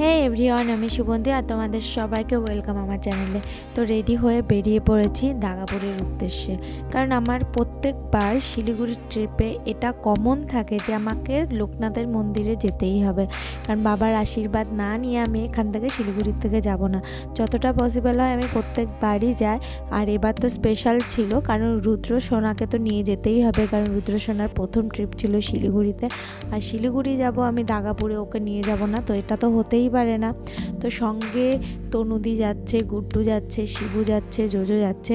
হ্যাঁ এভরিওয়ান, আমি সুগন্ধি আর তোমাদের সবাইকে ওয়েলকাম আমার চ্যানেলে। তো রেডি হয়ে বেরিয়ে পড়েছি দাগাপুরের উদ্দেশ্যে। কারণ আমার প্রত্যেকবার শিলিগুড়ির ট্রিপে এটা কমন থাকে যে আমাকে লোকনাথের মন্দিরে যেতেই হবে। কারণ বাবার আশীর্বাদ না নিয়ে আমি এখান থেকে শিলিগুড়ির থেকে যাব না। যতটা পসিবল হয় আমি প্রত্যেকবারই যাই। আর এবার তো স্পেশাল ছিল, কারণ রুদ্র সোনাকে তো নিয়ে যেতেই হবে। কারণ রুদ্র সোনার প্রথম ট্রিপ ছিল শিলিগুড়িতে। আর শিলিগুড়ি যাব, আমি দাগাপুরে ওকে নিয়ে যাব না, তো এটা তো হতেই পারে না। তো সঙ্গে তনুদি যাচ্ছে, গুড্ডু যাচ্ছে, শিবু যাচ্ছে, জোজো যাচ্ছে।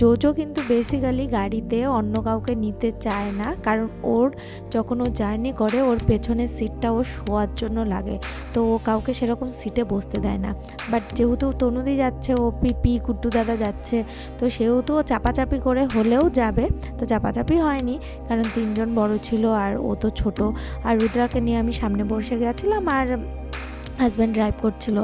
জোজো কিন্তু বেসিক্যালি গাড়িতে অন্য কাউকে নিতে চায় না। কারণ ওর যখন ও জার্নি করে, ওর পেছনের সিটটা ও শোয়ার জন্য লাগে। তো ও কাউকে সেরকম সিটে বসতে দেয় না। বাট যেহেতু তনুদি যাচ্ছে, ও পিপি গুড্ডু দাদা যাচ্ছে, তো সেহেতু ও চাপাচাপি করে হলেও যাবে। তো চাপাচাপি হয়নি, কারণ তিনজন বড় ছিল আর ও তো ছোট। আর রুদ্রাকে নিয়ে আমি সামনে বসে গেছিলাম, আর হাজব্যান্ড ড্রাইভ করছিল।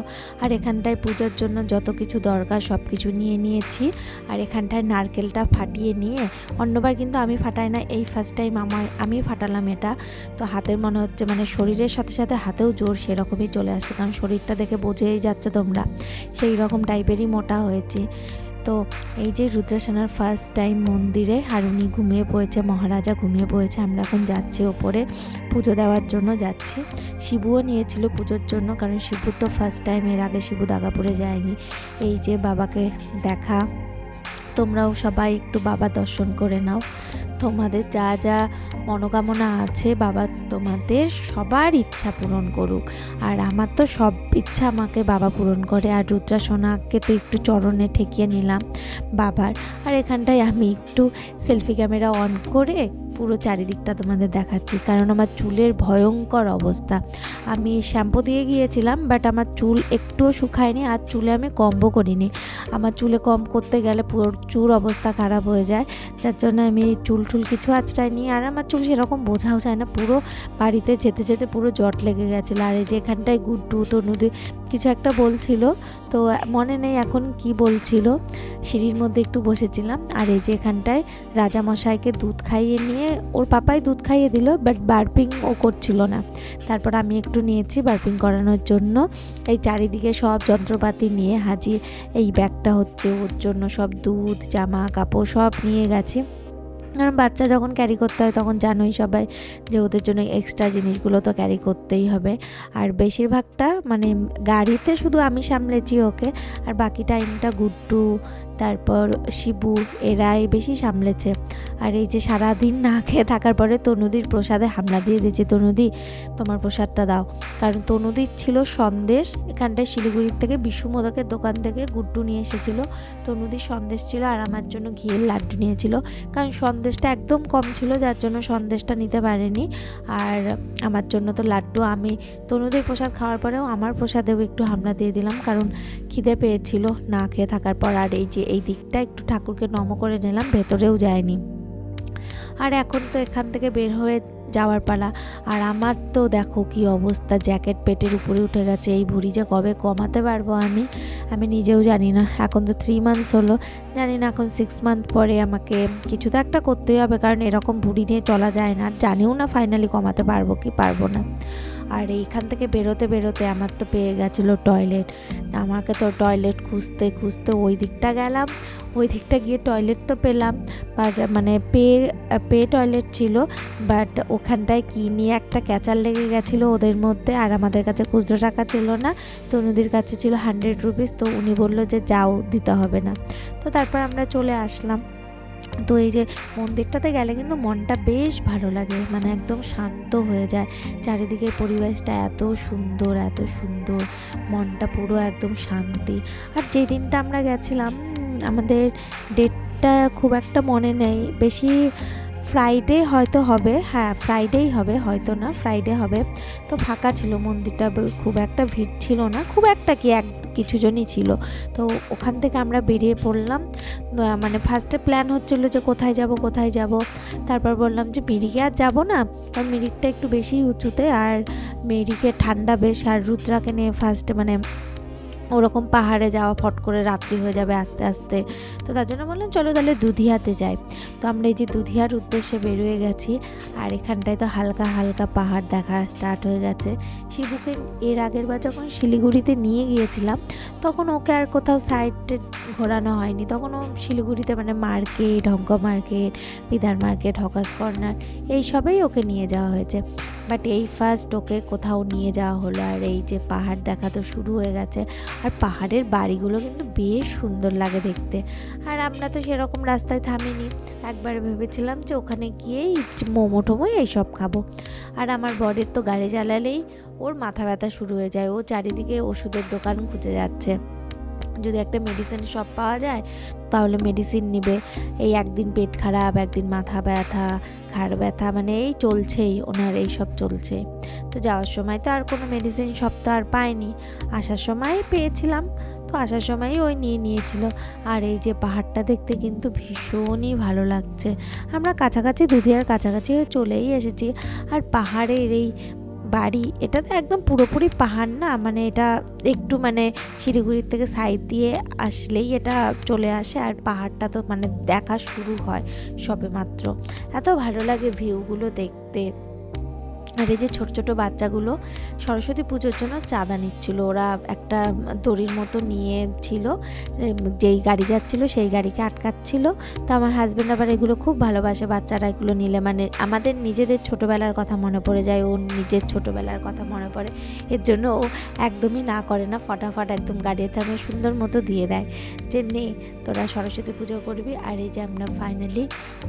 আর এখানটায় পূজার জন্য যত কিছু দরকার সব কিছু নিয়ে নিয়েছি। আর এখানটায় নারকেলটা ফাটিয়ে নিয়ে, অন্যবার কিন্তু আমি ফাটাই না, এই ফার্স্ট টাইম আমার আমি ফাটালাম এটা। তো হাতের মনে হচ্ছে মানে শরীরের সাথে সাথে হাতেও জোর সেরকমই চলে আসছে, কারণ শরীরটা দেখে বোঝেই যাচ্ছে তোমরা। সেই রকম টাইপেরই মোটা হয়েছি। তো এই যে রুদ্রাসনার ফার্স্ট টাইম মন্দিরে হারুনি ঘুমিয়ে পড়েছে, মহারাজা ঘুমিয়ে পড়েছে, আমরা এখন যাচ্ছি ওপরে পুজো দেওয়ার জন্য যাচ্ছি। শিবুও নিয়েছিল পুজোর জন্য, কারণ শিবুর তো ফার্স্ট টাইম এর আগে শিবু দাগাপুরে যায়নি। এই যে বাবাকে দেখা, তোমরাও সবাই একটু বাবা দর্শন করে নাও। তোমাদের যা যা মনোকামনা আছে বাবা তোমাদের সবার ইচ্ছা পূরণ করুক। আর আমার তো সব ইচ্ছা আমাকে বাবা পূরণ করে। আর রুদ্রাসোনাকে তো একটু চরণে ঠেকিয়ে নিলাম বাবার। আর এখানটায় আমি একটু সেলফি ক্যামেরা অন করে পুরো চারিদিকটা তোমাদের দেখাচ্ছি। কারণ আমার চুলের ভয়ঙ্কর অবস্থা। আমি শ্যাম্পু দিয়ে গিয়েছিলাম বাট আমার চুল একটুও শুকায়নি আর চুলে আমি কম্বো করিনি। আমার চুলে কম করতে গেলে প্রচুর অবস্থা খারাপ হয়ে যায়। যার জন্য আমি চুল টুল কিছু আঁচড়াইনি আর আমার চুল সেরকম বোঝাও যায় না। পুরো বাড়িতে যেতে যেতে পুরো জট লেগে গেছিল। আর এই যে এখানটায় গুড্ডু, তনুদি কিছু একটা বলছিল, তো মনে নেই এখন কি বলছিল। সিঁড়ির মধ্যে একটু বসেছিলাম আর এই যে এখানটায় রাজামশাইকে দুধ খাইয়ে নিয়ে, ওর পাপাই দুধ খাইয়ে দিল বাট বার্পিং ও করছিল না। তারপর আমি একটু নিয়েছি বার্পিং করানোর জন্য। এই চারিদিকে সব যন্ত্রপাতি নিয়ে হাজির, এই ব্যাগটা হচ্ছে ওর জন্য সব দুধ, জামা, কাপড় সব নিয়ে গেছি। কারণ বাচ্চা যখন ক্যারি করতে হয় তখন জানোই সবাই যে ওদের জন্য এক্সট্রা জিনিসগুলো তো ক্যারি করতেই হবে। আর বেশিরভাগটা মানে গাড়িতে শুধু আমি সামলেছি ওকে, আর বাকি টাইমটা গুড্ডু, তারপর শিবু এরাই বেশি সামলেছে। আর এই যে সারাদিন না খেয়ে থাকার পরে তনুদির প্রসাদে হামলা দিয়ে দিয়েছে, তনুদি, তোমার প্রসাদটা দাও। কারণ তনুদির ছিল সন্দেশ, এখানটায় শিলিগুড়ির থেকে বিশু মোদকের দোকান থেকে গুড্ডু নিয়ে এসেছিল। তনুদির সন্দেশ ছিল আর আমার জন্য ঘিয়ের লাড্ডু নিয়েছিল। কারণ সন্দেশটা একদম কম ছিল, যার জন্য সন্দেশটা নিতে পারেনি। আর আমার জন্য তো লাড্ডু। আমি তনুদের প্রসাদ খাওয়ার পরেও আমার প্রসাদেও একটু হামলা দিয়ে দিলাম, কারণ খিদে পেয়েছিল না খেয়ে থাকার পর। আর এই যে, এই দিকটা একটু ঠাকুরকে নম করে নিলাম, ভেতরেও যায়নি। আর এখন তো এখান থেকে বের হয়ে যাওয়ার পালা। আর আমার তো দেখো কি অবস্থা, জ্যাকেট পেটের উপরে উঠে গেছে। এই ভুড়ি যে কবে কমাতে পারব আমি? আমি নিজেও জানি না। এখন তো থ্রি মান্থস হলো। জানি না এখন সিক্স মান্থ পরে আমাকে কিছু তো একটা করতেই হবে। কারণ এরকম ভুড়ি নিয়ে চলা যায় না। আর জানিও না ফাইনালি কমাতে পারব কি পারব না। আর এইখান থেকে বেরোতে বেরোতে আমার তো পেয়ে গেছিল টয়লেট আমাকে তো টয়লেট খুঁজতে খুঁজতে ওই দিকটা গেলাম, ওই দিকটা গিয়ে টয়লেট তো পেলাম। বাট মানে পে পে টয়লেট ছিল বাট ওখানটায় কী নিয়ে একটা ক্যাচার লেগে গেছিল ওদের মধ্যে, আর আমাদের কাছে খুচরো টাকা ছিল না, তো নদীর কাছে ছিল হান্ড্রেড রুপিস তো উনি বলল যে যাও, দিতে হবে না। তো তারপর আমরা চলে আসলাম। তো এই যে মন্দিরটাতে গেলে কিন্তু মনটা বেশ ভালো লাগে মানে একদম শান্ত হয়ে যায়। চারিদিকের পরিবেশটা এত সুন্দর এত সুন্দর, মনটা পুরো একদম শান্তি। আর যেই দিনটা আমরা গেছিলাম আমাদের ডেটটা খুব একটা মনে নেই, বেশি ফ্রাইডে হয়তো হবে হ্যাঁ ফ্রাইডেই হবে, হয়তো না ফ্রাইডে হবে। তো ফাঁকা ছিল মন্দিরটা, খুব একটা ভিড় ছিল না। খুব একটা কি, এক কিছু জনই ছিল। তো ওখান থেকে আমরা বেরিয়ে পড়লাম। মানে ফার্স্টে প্ল্যান হচ্ছিল যে কোথায় যাব কোথায় যাব। তারপর বললাম যে মিরিকে আর যাব না। কারণ মিরিকটা একটু বেশি উঁচুতে আর মেরিকে ঠান্ডা বেশ আর রুদ্রাকে নিয়ে ফার্স্টে মানে ওরকম পাহাড়ে যাওয়া, ফট করে রাত্রি হয়ে যাবে আস্তে আস্তে। তো তার জন্য বললাম, চলো তাহলে দুধিয়াতে যাই। তো আমরা এই যে দুধিয়ার উদ্দেশ্যে বেরোয় গেছি, আর এখানটায় তো হালকা হালকা পাহাড় দেখা স্টার্ট হয়ে গেছে। শিবুকে এর আগের বার যখন শিলিগুড়িতে নিয়ে গিয়েছিলাম, তখন ওকে আর কোথাও সাইডে ঘোরানো হয়নি। তখন ও শিলিগুড়িতে মানে market Hong Kong market Bidhan market hawkers corner এইসবেই ওকে নিয়ে যাওয়া হয়েছে। বাট এই ফার্স্ট ওকে কোথাও নিয়ে যাওয়া হলো আর এই যে পাহাড় দেখা তো শুরু হয়ে গেছে। আর পাহাড়ের বাড়িগুলো কিন্তু বেশ সুন্দর লাগে দেখতে। আর আমরা তো সেরকম রাস্তায় থামিনি। একবার ভেবেছিলাম যে ওখানে গিয়েই মোমো টোমো এইসব খাব। আর আমার বরের তো গাড়ি চালালেই ওর মাথা ব্যথা শুরু হয়ে যায়। ও চারিদিকে ওষুধের দোকান খুঁজে যাচ্ছে। যদি একটা মেডিসিন শপ পাওয়া যায়, তাহলে মেডিসিন নিবে। এই একদিন পেট খারাপ, একদিন মাথা ব্যথা, ঘাড় ব্যথা মানে এই চলছেই, ওনার এই সব চলছে। তো যাওয়ার সময় তো আর কোনো মেডিসিন শপ তো আর পাইনি। আসার সময় পেয়েছিলাম, তো আসার সময়ই ওই নিয়ে নিয়েছিল। আর এই যে পাহাড়টা দেখতে কিন্তু ভীষণই ভালো লাগছে। আমরা কাছাকাছি, দুধিয়ার কাছাকাছি চলেই এসেছি। আর পাহাড়ের এই বাড়ি, এটা তো একদম পুরোপুরি পাহাড় না মানে এটা একটু মানে শিলিগুড়ির থেকে সাইড দিয়ে আসলেই এটা চলে আসে, আর পাহাড়টা তো মানে দেখা শুরু হয় সবে মাত্র এত ভালো লাগে ভিউগুলো দেখতে। আর এই যে ছোট ছোট বাচ্চাগুলো সরস্বতী পুজোর জন্য চাঁদা নিচ্ছিল। ওরা একটা দড়ির মতো নিয়ে ছিল যেই গাড়ি যাচ্ছিল সেই গাড়িকে আটকাচ্ছিল। তো আমার হাজব্যান্ড আবার এগুলো খুব ভালোবাসে, বাচ্চারা এগুলো নিলে। মানে আমাদের নিজেদের ছোটোবেলার কথা মনে পড়ে যায়, ওর নিজের ছোটোবেলার কথা মনে পড়ে। এর জন্য ও একদমই না করে না, ফটাফট একদম গাড়িতে থামে সুন্দর মতো দিয়ে দেয় যে, নে, তোরা সরস্বতী পুজো করবি। আর এই যে আমরা ফাইনালি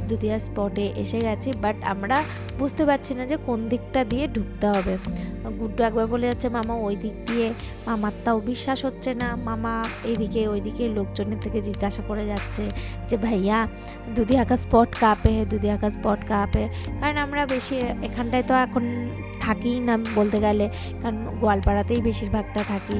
দুদিয়া স্পটে এসে গেছি। বাট আমরা বুঝতে পারছি না যে কোন দিকটা দিয়ে ঢুকতে হবে। গুড্ডু একবার বলে যাচ্ছে, মামা, ওই দিক দিয়ে মামার তাও বিশ্বাস হচ্ছে না। মামা এইদিকে ওইদিকে লোকজনের থেকে জিজ্ঞাসা করে যাচ্ছে যে, ভাইয়া, দুধি আঁকা স্পট কাপে, দুধি আঁকা স্পট কাপে? কারণ আমরা বেশি এখানটায় তো এখন থাকি না বলতে গেলে, কারণ গোয়ালপাড়াতেই বেশিরভাগটা থাকি।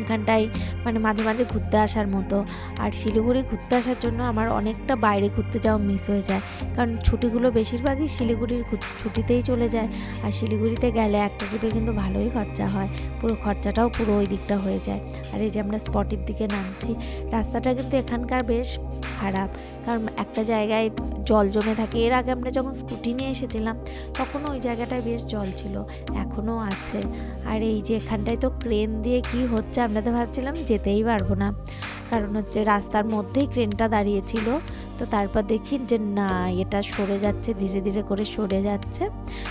এখানটায় মানে মাঝে মাঝে ঘুরতে আসার মতো। আর শিলিগুড়ি ঘুরতে আসার জন্য আমার অনেকটা বাইরে ঘুরতে যাওয়া মিস হয়ে যায়। কারণ ছুটিগুলো বেশিরভাগই শিলিগুড়ির ছুটিতেই চলে যায়। আর শিলিগুড়িতে গেলে একটা ট্রিপে কিন্তু ভালোই খরচা হয়। পুরো খরচাটাও পুরো ওই দিকটা হয়ে যায়। আর এই যে আমরা স্পটের দিকে নামছি, রাস্তাটা কিন্তু এখানকার বেশ খারাপ। কারণ একটা জায়গায় জল জমে থাকে। এর আগে আমরা যখন স্কুটি নিয়ে এসেছিলাম, তখনও ওই জায়গাটায় বেশ জল ছিল। এখনও আছে। আর এই যে এখানটায় তো ক্রেন দিয়ে কি হচ্ছে আমরা তো ভাবছিলাম যেতেই পারব না। কারণ হচ্ছে রাস্তার মধ্যেই ক্রেনটা দাঁড়িয়েছিল। তো তারপর দেখি যে না, এটা সরে যাচ্ছে, ধীরে ধীরে করে সরে যাচ্ছে।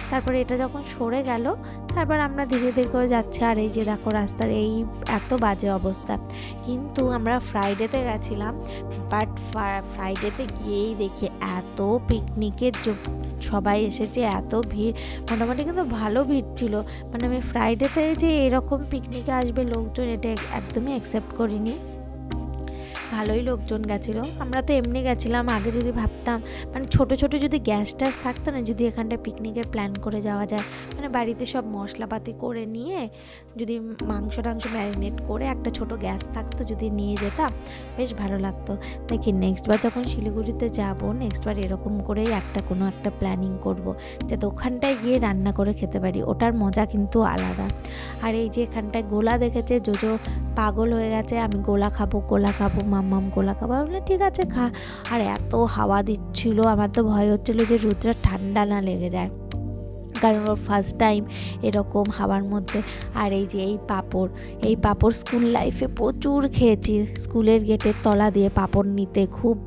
তারপরে এটা যখন সরে গেল, তারপর আমরা ধীরে ধীরে করে যাচ্ছি। আর এই যে দেখো রাস্তার এই এত বাজে অবস্থা। কিন্তু আমরা ফ্রাইডেতে গেছিলাম বাট ফ্রাইডেতে গিয়েই দেখি এত পিকনিকের সবাই এসেছে, এত ভিড়। মোটামুটি কিন্তু ভালো ভিড় ছিল। মানে আমি ফ্রাইডেতে যে এরকম পিকনিকে আসবে লোকজন, এটা একদমই অ্যাকসেপ্ট করিনি। ভালোই লোকজন গেছিল। আমরা তো এমনি গেছিলাম, আগে যদি ভাবতাম মানে ছোট ছোট যদি গ্যাস ট্যাস থাকতো না, যদি এখানটায় পিকনিকের প্ল্যান করে যাওয়া যায় মানে বাড়িতে সব মশলাপাতি করে নিয়ে, যদি মাংস টাংস ম্যারিনেট করে একটা ছোট গ্যাস থাকতো, যদি নিয়ে যেতাম, বেশ ভালো লাগতো। দেখি নেক্সট বার যখন শিলিগুড়িতে যাব নেক্সট বার এরকম করেই একটা কোনো একটা প্ল্যানিং করব, যাতে ওখানটায় গিয়ে রান্না করে খেতে পারি, ওটার মজা কিন্তু আলাদা। আর এই যে এখানটায় গোলা দেখেছে, জোজো পাগল হয়ে গেছে, আমি গোলা খাব গোলা খাব মাম্মাম গোলা খাব বললাম, ঠিক আছে, খা। আর এত হাওয়া দিচ্ছিল, আমার তো ভয় হচ্ছিল যে রুদ্রা ঠান্ডা না লেগে যায়। কারণ ওর ফার্স্ট টাইম এরকম হাওয়ার মধ্যে। আর এই যে এই পাপড় এই পাপড় স্কুল লাইফে প্রচুর খেয়েছি। স্কুলের গেটের তলা দিয়ে পাপড় নিতে খুব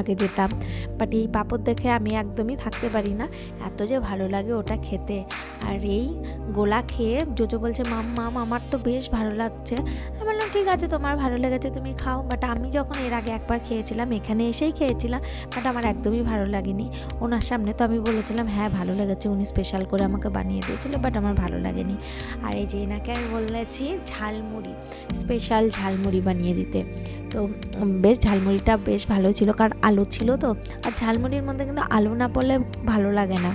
আগে যেতাম। বাট এই পাপড় দেখে আমি একদমই থাকতে পারি না। এত যে ভালো লাগে ওটা খেতে। আর এই গোলা খেয়ে জোজো বলছে, মাম মাম, আমার তো বেশ ভালো লাগছে। আমি বললাম, ঠিক আছে, তোমার ভালো লেগেছে, তুমি খাও। বাট আমি যখন এর আগে একবার খেয়েছিলাম, এখানে এসেই খেয়েছিলাম বাট আমার একদমই ভালো লাগেনি। ওনার সামনে তো আমি বলেছিলাম হ্যাঁ ভালো লেগেছে। উনি স্পেশাল করে আমাকে বানিয়ে দিয়েছিল বাট আমার ভালো লাগেনি। আর এই যে এনাকে আমি বলেছি, ঝালমুড়ি স্পেশাল ঝালমুড়ি বানিয়ে দিতে। তো বেশ, ঝালমুড়িটা বেশ ভালো ছিল, কারণ আলু ছিল তো, আর ঝালমুড়ির মধ্যে কিন্তু আলো না পড়লে ভালো লাগে না।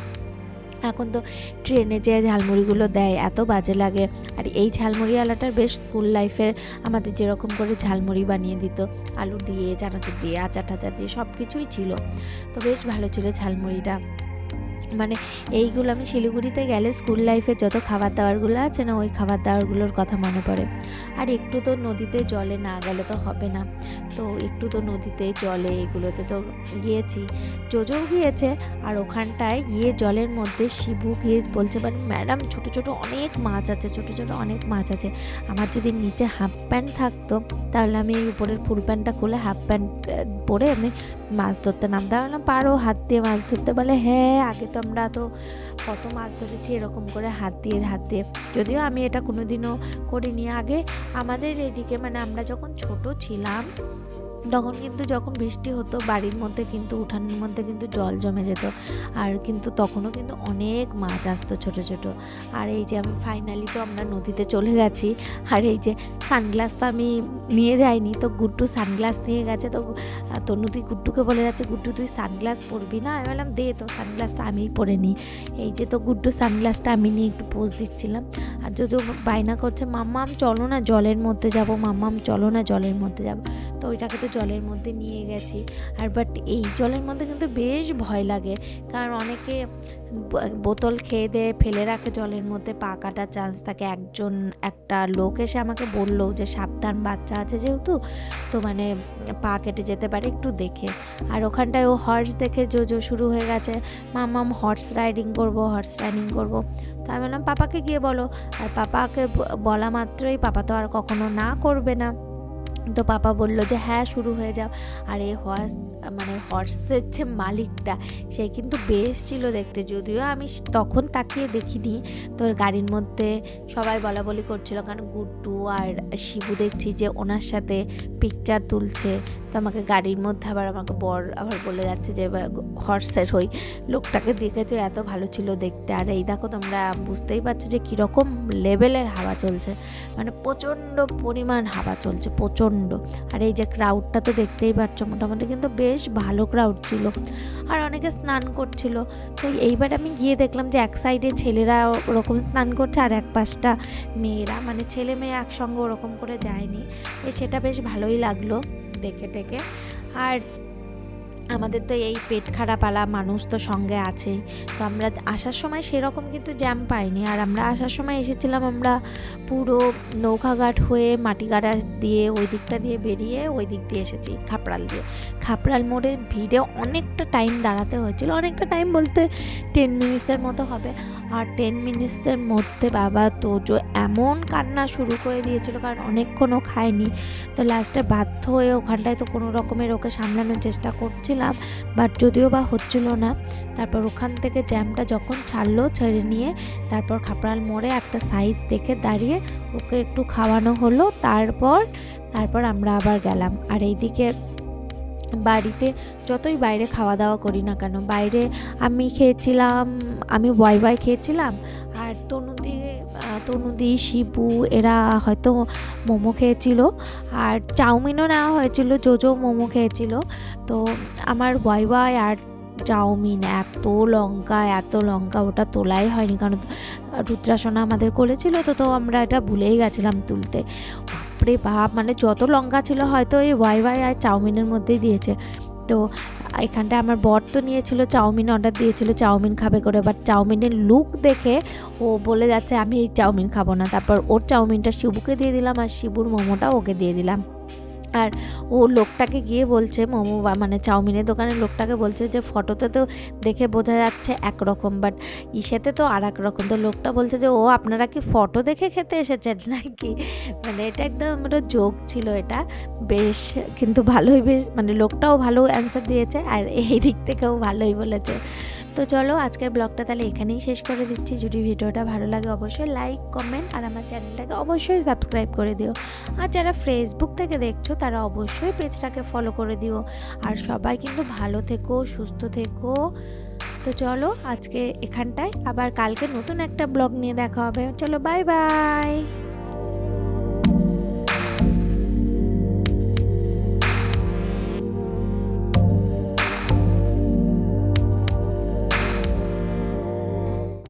এখন তো ট্রেনে যে ঝালমুড়িগুলো দেয়, এত বাজে লাগে। আর এই ঝালমুড়ি ঝালমুড়িওয়ালাটার বেশ স্কুল লাইফের আমাদের যেরকম করে ঝালমুড়ি বানিয়ে দিত, আলু দিয়ে, চানাচুর দিয়ে আচার টাচার দিয়ে সব কিছুই ছিল। তো বেশ ভালো ছিল ঝালমুড়িটা। মানে এইগুলো আমি শিলিগুড়িতে গেলে স্কুল লাইফে যত খাবার দাবারগুলো আছে না, ওই খাবার দাবারগুলোর কথা মনে পড়ে। আর একটু তো নদীতে জলে না গেলে তো হবে না। তো একটু তো নদীতে জলে এগুলোতে তো গিয়েছি। জোজো গিয়েছে আর ওখানটায় গিয়ে জলের মধ্যে শিবু গিয়ে বলছে মানে ম্যাডাম ছোটো ছোটো অনেক মাছ আছে, ছোটো ছোটো অনেক মাছ আছে। আমার যদি নিচে হাফ প্যান্ট থাকতো, তাহলে আমি উপরের ফুল প্যান্টটা খুলে হাফ প্যান্ট পরে আমি মাছ ধরতে নামতে বললাম পারো, হাত দিয়ে মাছ ধরতে বলে হ্যাঁ আগে তো আমরা তো কত মাছ ধরেছি, এরকম করে হাত দিয়ে হাত দিয়ে। যদিও আমি এটা কোনোদিনও করিনি। আগে আমাদের এদিকে মানে আমরা যখন ছোট ছিলাম তখন কিন্তু যখন বৃষ্টি হতো, বাড়ির মধ্যে কিন্তু, উঠানের মধ্যে কিন্তু জল জমে যেত। আর কিন্তু তখনও কিন্তু অনেক মাছ আসতো ছোট ছোট। আর এই যে আমি ফাইনালি তো আমরা নদীতে চলে গেছি। আর এই যে সানগ্লাস তো আমি নিয়ে যাইনি, তো গুড্ডু সানগ্লাস নিয়ে গেছে। তো তনুদি গুড্ডুকে বলে যাচ্ছে, গুড্ডু, তুই সানগ্লাস পরবি না? আমি বললাম, দে তো সানগ্লাসটা আমিই পরে নিই। এই যে তো গুড্ডু সানগ্লাসটা আমি নিয়ে একটু পোজ দিচ্ছিলাম। আর যদি বায়না করছে, মাম্মাম, চলো না, জলের মধ্যে যাব, মাম্মাম, চলো না, জলের মধ্যে যাব। তো ওইটাকে তো জলের মধ্যে নিয়ে গেছি। আর বাট এই জলের মধ্যে কিন্তু বেশ ভয় লাগে। কারণ অনেকে বোতল খেয়ে দিয়ে ফেলে রাখে জলের মধ্যে, পা কাটার চান্স থাকে। একজন, একটা লোক এসে আমাকে বলল যে, সাবধান, বাচ্চা আছে যেহেতু, তো মানে পা কেটে যেতে পারে, একটু দেখে। আর ওখানটায় ও হর্স দেখে জো জো শুরু হয়ে গেছে। মামাম হর্স রাইডিং করব হর্স রাইডিং করব। তো আমি বললাম, পাপাকে গিয়ে বলো। আর পাপাকে বলা মাত্রই পাপা তো আর কখনো না করবে না। তো পাপা বলল যে হ্যাঁ শুরু হয়ে যাও। আর এ হর্স মানে হর্সের যে মালিকটা, সে কিন্তু বেশ ছিল দেখতে। যদিও আমি তখন তাকিয়ে দেখিনি তো গাড়ির মধ্যে সবাই বলা বলি করছিল, কারণ গুড্ডু আর শিবু দেখছি যে ওনার সাথে পিকচার তুলছে। তো আমাকে গাড়ির মধ্যে আবার আমাকে বর আবার বলে যাচ্ছে যে হর্সের হই। লোকটাকে দেখেছ, এত ভালো ছিল দেখতে। আর এই দেখো তোমরা বুঝতেই পারছ যে কীরকম লেভেলের হাওয়া চলছে। মানে প্রচণ্ড পরিমাণ হাওয়া চলছে, প্রচণ্ড। আর এই যে ক্রাউডটা তো দেখতেই পাচ্ছ মোটামুটি কিন্তু বেশ ভালো ক্রাউড ছিল। আর অনেকে স্নান করছিল। তো এইবার আমি গিয়ে দেখলাম যে এক সাইডে ছেলেরা ওরকম স্নান করছে আর এক পাশটা মেয়েরা। মানে ছেলে মেয়ে একসঙ্গে ওরকম করে যায়নি। সেটা বেশ ভালোই লাগল দেখে টেকে। আর আমাদের তো এই পেট খারাপ আলা মানুষ তো সঙ্গে আছেই তো আমরা আসার সময় সেরকম কিন্তু জ্যাম পাইনি। আর আমরা আসার সময় এসেছিলাম আমরা পুরো নৌকাঘাট হয়ে মাটিগাড়া দিয়ে ওই দিকটা দিয়ে বেরিয়ে ওই দিক দিয়ে এসেছি, খাপড়াল দিয়ে। খাপড়াল মোড়ে ভিড়ে অনেকটা টাইম দাঁড়াতে হয়েছিল। অনেকটা টাইম বলতে টেন মিনিটসের মতো হবে। আর টেন মিনিটসের মধ্যে বাবা তোজো এমন কান্না শুরু করে দিয়েছিল, কারণ অনেকক্ষণও খায়নি। তো লাস্টে বাধ্য হয়ে ওখানটায় তো কোনো রকমের ওকে সামলানোর চেষ্টা করছিলাম বাট যদিও বা হচ্ছিল না, তারপর ওখান থেকে জ্যামটা যখন ছাড়লো ছেড়ে নিয়ে, তারপর খাপড়াল মোড়ে একটা সাইড দেখে দাঁড়িয়ে ওকে একটু খাওয়ানো হলো, তারপর তারপর আমরা আবার গেলাম। আর এইদিকে বাড়িতে যতই বাইরে খাওয়া দাওয়া করি না কেন, বাইরে আমি খেয়েছিলাম, আমি বয় বয় খেয়েছিলাম, আর তনুদি তনুদি, শিবু, এরা হয়তো মোমো খেয়েছিল, আর চাউমিনও নেওয়া হয়েছিল, জোজো মোমো খেয়েছিল। তো আমার বয় বয় আর চাউমিন, এত লঙ্কা এত লঙ্কা ওটা তোলাই হয়নি, কারণ রুদ্রাসনা আমাদের করেছিল, তো তো আমরা এটা ভুলেই গেছিলাম তুলতে। বাপরে বাপ মানে যত লঙ্কা ছিল হয়তো এই ওয়াই ওয়াই আর চাউমিনের মধ্যেই দিয়েছে। তো এখানটা আমার বর তো নিয়েছিল চাউমিন, অর্ডার দিয়েছিল, চাউমিন খাবে করে। বাট চাউমিনের লুক দেখে ও বলে যাচ্ছে, আমি এই চাউমিন খাব না। তারপর ওর চাউমিনটা শিবুকে দিয়ে দিলাম আর শিবুর মোমোটা ওকে দিয়ে দিলাম। আর ও লোকটাকে গিয়ে বলছে, মোমো বা মানে চাউমিনের দোকানের লোকটাকে বলছে যে, ফটোতে তো দেখে বোঝা যাচ্ছে একরকম বাট ইসেতে তো আর এক রকম। তো লোকটা বলছে যে, ও আপনারা কি ফটো দেখে খেতে এসেছেন নাকি? মানে এটা একদম একটা যোগ ছিল এটা। বেশ, কিন্তু ভালোই, বেশ মানে লোকটাও ভালো অ্যান্সার দিয়েছে আর এই দিক থেকেও ভালোই বলেছে। তো চলো আজকের ব্লগটা তাহলে এখানেই শেষ করে দিচ্ছি। যদি ভিডিওটা ভালো লাগে অবশ্যই লাইক কমেন্ট আর আমার চ্যানেলটাকে অবশ্যই সাবস্ক্রাইব করে দিও। আর যারা ফেসবুক থেকে দেখছ, তারা অবশ্যই পেজটাকে ফলো করে দিও। আর সবাই কিন্তু ভালো থেকো, সুস্থ থেকো। তো চলো আজকে এখানটায়। আবার কালকে নতুন একটা ব্লগ নিয়ে দেখা হবে। চলো বাই বাই